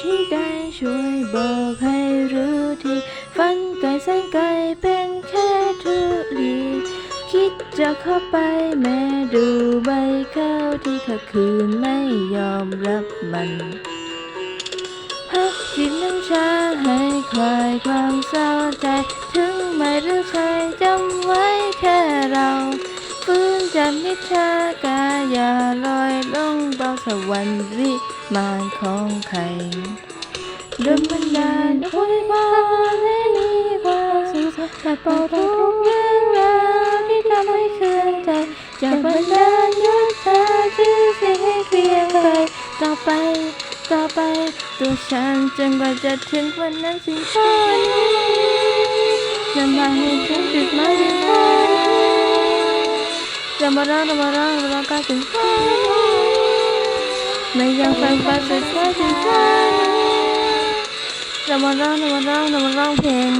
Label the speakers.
Speaker 1: ที่ใดช่วยบอกให้รู้ที่ฝันไกลแสนไกลเป็นแค่ทุลีคิดจะเข้าไปแม้ดูใบข้าวที่ข้าคืนไม่ยอมรับมันพักจิบน้ำชาให้คลายความเศร้าใจ ถึงไม่รู้ใครจำไว้แค่เราฟื้นจากนิทรากาอย่าลอยลง สวรรค์วิมานของใครดวงบันดาลอวยพรให้มีความสุขแต่ปลดทุกเรื่องราวที่ทำให้เคลื่อนใจจากบรรดาลยศชาชื่อเสียงให้เกรียงไกรต่อไปต่อไปตัวฉันจนกว่าจะถึงวันนั้นสิ่งข้อนี้จะมาให้ถึงจุดหมายที่ฝันจะมาร้องจะมาร้องจะมาร้องการถึงฝันไม่ยังฟังฟังสุดท้ายถึงฝันจะมาร้ จะมาร้องจะมาร้องเพลง